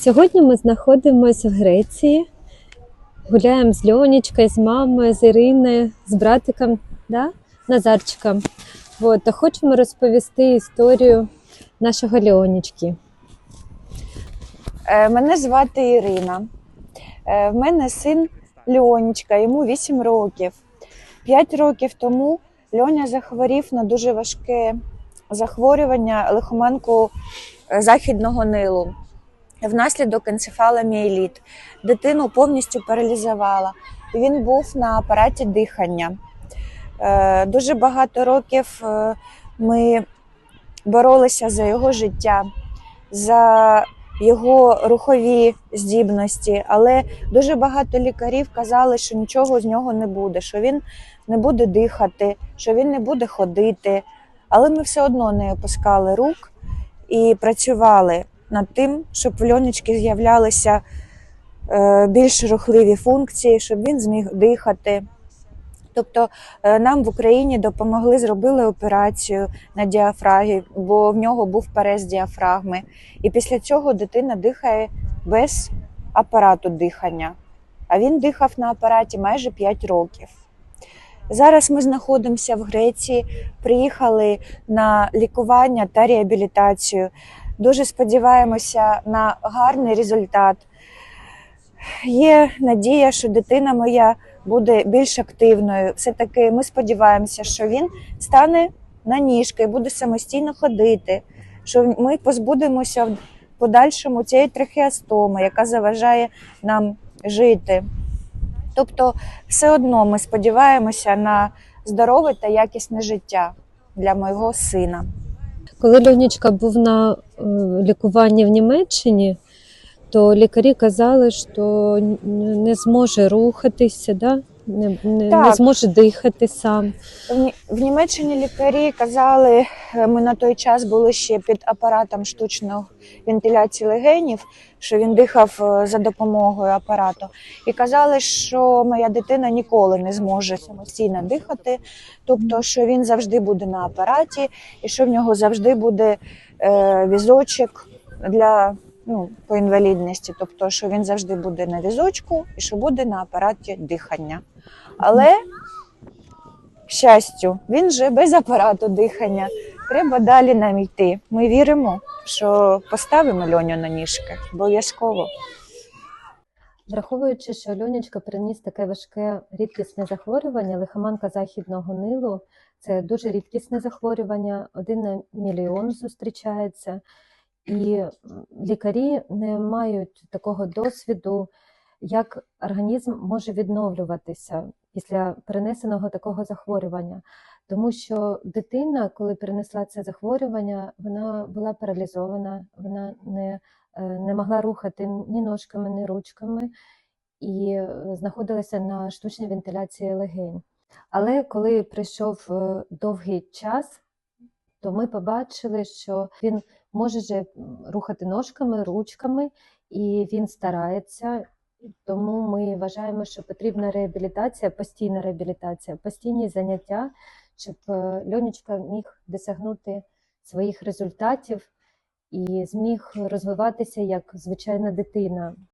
Сьогодні ми знаходимося в Греції, гуляємо з Льонічкою, з мамою, з Іриною, з братиком, да? Назарчиком. От, та хочемо розповісти історію нашого Льонічки. Е, Мене звати Ірина. Е, В мене син Льонечка, йому 8 років. 5 років тому Льоня захворів на дуже важке захворювання лихоманку е, західного нилу. Внаслідок енцефаломіеліт. Дитину повністю паралізувала. Він був на апараті дихання. Е, Дуже багато років е, ми боролися за його життя, за його рухові здібності, але дуже багато лікарів казали, що нічого з нього не буде, що він не буде дихати, що він не буде ходити. Але ми все одно не опускали рук і працювали над тим, щоб в льонечки з'являлися е, більш рухливі функції, щоб він зміг дихати. Тобто е, нам в Україні допомогли, зробили операцію на діафрагі, бо в нього був перез діафрагми. І після цього дитина дихає без апарату дихання. А він дихав на апараті майже 5 років. Зараз ми знаходимося в Греції, приїхали на лікування та реабілітацію. Дуже сподіваємося на гарний результат. Є надія, що дитина моя буде більш активною. Все-таки ми сподіваємося, що він стане на ніжки, буде самостійно ходити, що ми позбудемося в подальшому цієї трахеостоми, яка заважає нам жити. Тобто, все одно ми сподіваємося на здорове та якісне життя для мого сина. Коли Льонічка був на е, лікуванні в Німеччині, то лікарі казали, що не зможе рухатися, да? Не, не, не зможе дихати сам. В В Німеччині лікарі казали, е, ми на той час були ще під апаратом штучної вентиляції легенів, що він дихав е, за допомогою апарату. І казали, що моя дитина ніколи не зможе самостійно дихати, тобто, що він завжди буде на апараті, і що в нього завжди буде е, візочок для ну, по інвалідності, тобто, що він завжди буде на візочку і що буде на апараті дихання. Але к щастю, він же без апарату дихання. Треба далі нам йти. Ми віримо, що поставимо Льоню на ніжки обов'язково. Враховуючи, що Льонечка приніс таке важке рідкісне захворювання, лихоманка західного нилу, це дуже рідкісне захворювання, один на мільйон зустрічається, і лікарі не мають такого досвіду, як організм може відновлюватися після перенесеного такого захворювання. Тому що дитина, коли перенесла це захворювання, вона була паралізована, вона не е, не могла рухати ні ножками, ні ручками і е, знаходилася на штучній вентиляції легень. Але коли прийшов е, довгий час, то ми побачили, що він може же рухати ножками, ручками, і він старається. Тому ми вважаємо, що потрібна реабілітація, постійна реабілітація, постійні заняття, щоб е, Льонечка міг досягнути своїх результатів і зміг розвиватися як звичайна дитина.